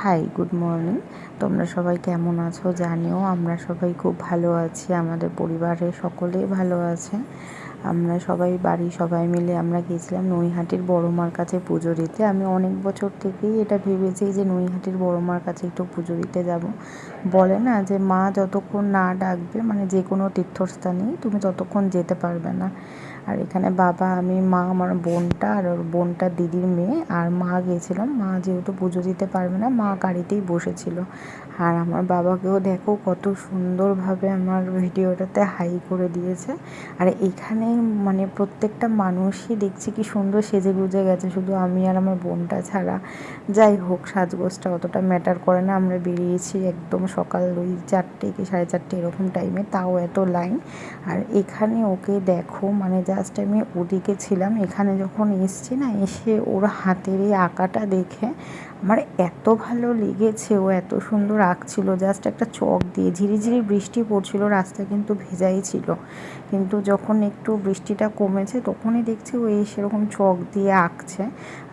Hi good morning তোমরা সবাই কেমন আছো? জানিও, আমরা সবাই খুব ভালো আছি। আমাদের পরিবারের সকলেই ভালো আছে। আমরা সবাই, বাড়ি সবাই মিলে আমরা গিয়েছিলাম নৈহাটির বড় মার কাছে পুজো দিতে। আমি অনেক বছর থেকেই এটা ভেবেছি যে নৈহাটির বড় মার কাছে একটু পুজো দিতে যাব। বলে না যে, মা যতক্ষণ না ডাকবে মানে যে কোনো তীর্থস্থানেই তুমি ততক্ষণ যেতে পারবে না। আর এখানে বাবা, আমি, মা, আমার বোনটা আর ওর বোনটা দিদির মেয়ে আর মা গিয়েছিলাম। মা যেহেতু পুজো দিতে পারবে না, মা গাড়িতেই বসেছিল। আর আমার বাবাকেও দেখো কত সুন্দরভাবে আমার ভিডিওটাতে হাই করে দিয়েছে। আর এখানে মানে প্রত্যেকটা মানুষই দেখছি কি সুন্দর সেজে গুজে গেছে, শুধু আমি আর আমার বোনটা ছাড়া। যাই হোক, সাজগোজটা অতটা ম্যাটার করে না। আমরা বেরিয়েছি একদম সকাল ওই চারটে কি সাড়ে চারটে এরকম টাইমে তাও এত লাইন আর এখানে ওকে দেখো মানে জাস্ট আমি ওদিকে ছিলাম, এখানে যখন এসছি না, এসে ওর হাতের এই আঁকাটা দেখে আমার এত ভালো লেগেছে, ও এত সুন্দর আঁকছিল জাস্ট একটা চক দিয়ে, ঝিরিঝিরি বৃষ্টি পড়ছিল, রাস্তা কিন্তু ভেজাই ছিল। কিন্তু যখন একটু বৃষ্টিটা কমেছে, তখনই দেখছি ও এই সেরকম চক দিয়ে আঁকছে,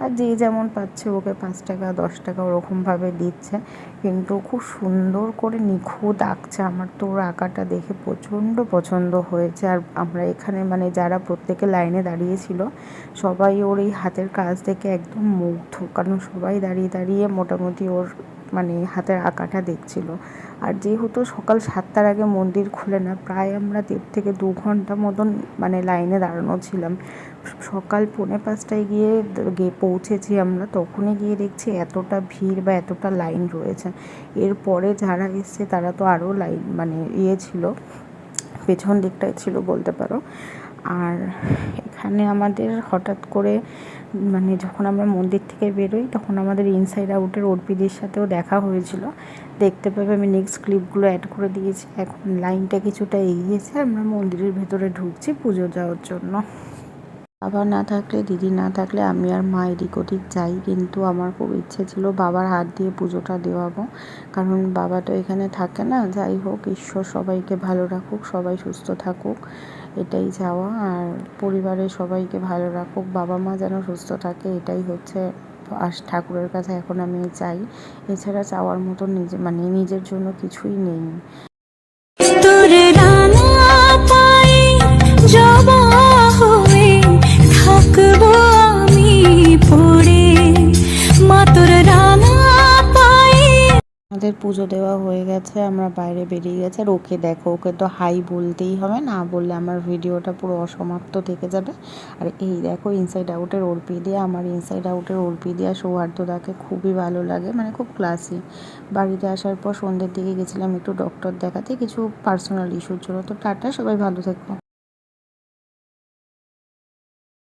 আর যে যেমন পাচ্ছে ওকে পাঁচ টাকা, দশ টাকা ওরকমভাবে দিচ্ছে। কিন্তু খুব সুন্দর করে নিখুঁত আঁকছে, আমার তো ওর আঁকাটা দেখে প্রচণ্ড পছন্দ হয়েছে। আর আমরা এখানে মানে যারা প্রত্যেকে লাইনে দাঁড়িয়েছিল সবাই ওর এই হাতের কাজ দেখে একদম মুগ্ধ, কারণ সবাই দাঁড়িয়ে দাঁড়িয়ে মোটামুটি ওর মানে হাতের আঁকাটা দেখছিল। আর যেহেতু সকাল সাতটার আগে মন্দির খুলে না, প্রায় আমরা দেড় থেকে দু ঘণ্টা মতন মানে লাইনে দাঁড়ানো ছিলাম। সকাল পৌনে পাঁচটায় গিয়ে গিয়ে পৌঁছেছি আমরা, তখনই গিয়ে দেখছি এতটা ভিড় বা এতটা লাইন রয়েছে। এরপরে যারা এসছে তারা তো আরও লাইন মানে ইয়ে ছিল, পেছন দিকটায় ছিল বলতে পারো। আর এখানে আমাদের হঠাৎ করে মানে যখন আমরা মন্দির থেকে বেরোই, তখন আমাদের ইনসাইড আউটের অর্পিদের সাথেও দেখা হয়েছিল। দেখতে পাবে আমি নেক্সট ক্লিপগুলো অ্যাড করে দিয়েছি। এখন লাইনটা কিছুটা এগিয়েছে আমরা মন্দিরের ভেতরে ঢুকছি পুজো যাওয়ার জন্য। বাবা না থাকলে, দিদি না থাকলে আমি আর মা এদিক ওদিক যাই। কিন্তু আমার খুব ইচ্ছে ছিল বাবার হাত দিয়ে পুজোটা দেওয়াবো। কারণ বাবা তো এখানে থাকে না। যাই হোক, ঈশ্বর সবাইকে ভালো রাখুক, সবাই সুস্থ থাকুক। এটাই চাওয়া। আর পরিবারের সবাইকে ভালো রাখুক। বাবা মা যেন সুস্থ থাকে, এটাই হচ্ছে আস ঠাকুরের কাছে। এখন আমি চাই এছাড়া চাওয়ার মতো নিজে মানে নিজের জন্য কিছুই নেই। আমাদের পুজো দেওয়া হয়ে গেছে, আমরা বাইরে বেরিয়ে গেছে। আর ওকে দেখো, ওকে তো হাই বলতেই হবে, না বললে আমার ভিডিওটা পুরো অসমাপ্ত থেকে যাবে। আর এই দেখো ইনসাইড আউটের ওরপি দিয়ে, আমার ইনসাইড আউটের ওরপি দিয়ে সৌহার্দ্যদাকে খুবই ভালো লাগে মানে খুব ক্লাসি বাড়িতে আসার পর সন্ধ্যের দিকে গেছিলাম একটু ডক্টর দেখাতে, কিছু পার্সোনাল ইস্যুর জন্য তো টাটা, সবাই ভালো থেকো।